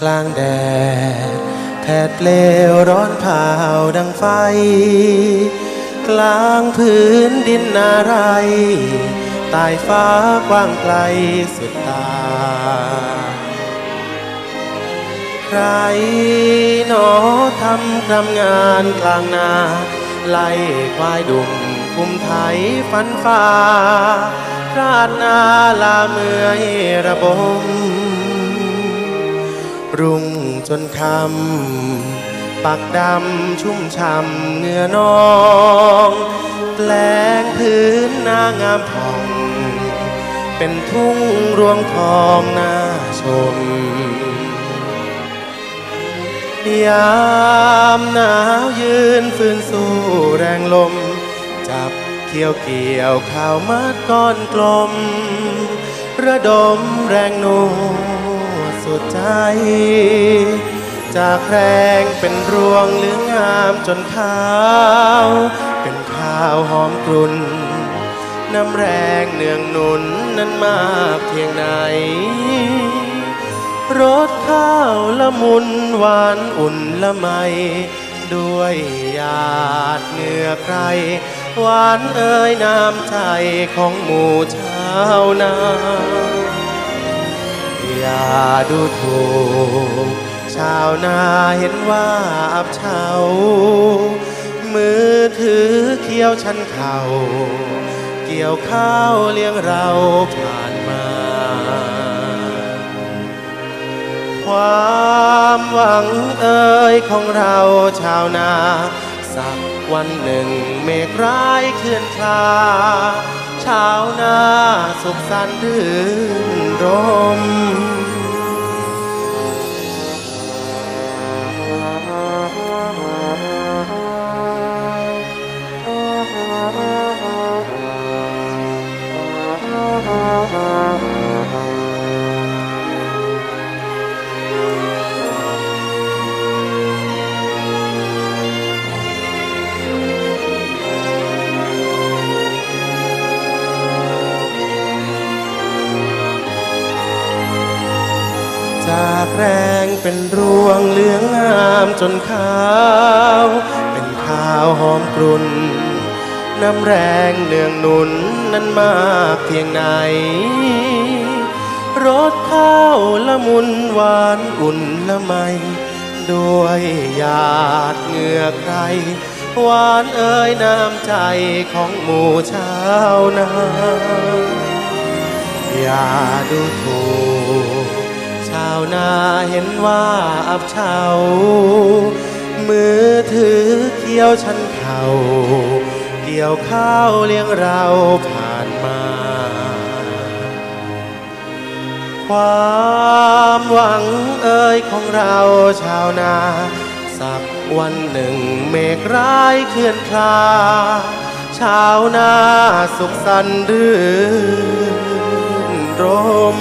กลางแดดแผดเปลวร้อนเผาดังไฟ กลางพื้นดินอะไรใต้ฟ้ากว้างไกลสุดตา ใครหนอทำกรรมงานกลางนา ไล่ควายดุมกุมไทยฟันฟ้าราดนาลาเมื่อยระบม รุ่งจนคำปักดำชุ่มช่ำเงื่อนองแปลงพื้นนางามผ่อง เป็นทุ่งรวงทองน่าชมยามหนาวยืนฝืนสู้แรงลม จับเกี่ยวเกี่ยวข้าวมัดก้อนกลม ระดมแรงโน้ สุดใจ จากแรงเป็นรวงเหลืองงามจนขาว เป็นข้าวหอมกรุ่น น้ำแรงเนืองหนุนนั้นมากเพียงไหนรสข้าวละมุนหวานอุ่นละไม ด้วยหยาดเหงื่อใคร หวานเอ่ยน้ำใจของหมู่ชาวนา อย่าดูถูกชาวนาเห็นว่าอับเฉามือถือเคี้ยวชันเข่าเกี่ยวข้าวเลี้ยงเราผ่านมา ความหวังเอ่ยของเราชาวนา สักวันหนึ่งเมฆร้ายเคลื่อนคลาชาวนาสุขสันต์รื่นรม จากแรงเป็นรวงเหลืองงามจนขาว เป็นข้าวหอมกรุ่น น้ำแรงเนืองนุนนั้นมากเพียงไหน รสข้าวละมุนหวานอุ่นละไม ด้วยหยาดเหงื่อใครหวานเอ่ยน้ำใจของหมู่ชาวนาอย่าดูถูกาวนาเห็นว่าอับเฉามือถือเคี้ยวชันเข่าเกี่ยวข้าวเลี้ยงเราผ่านมา ความหวังเอ่ยของเราชาวนา สักวันหนึ่งเมฆร้ายเคลื่อนคลาชาวนาสุขสันต์รื่นรม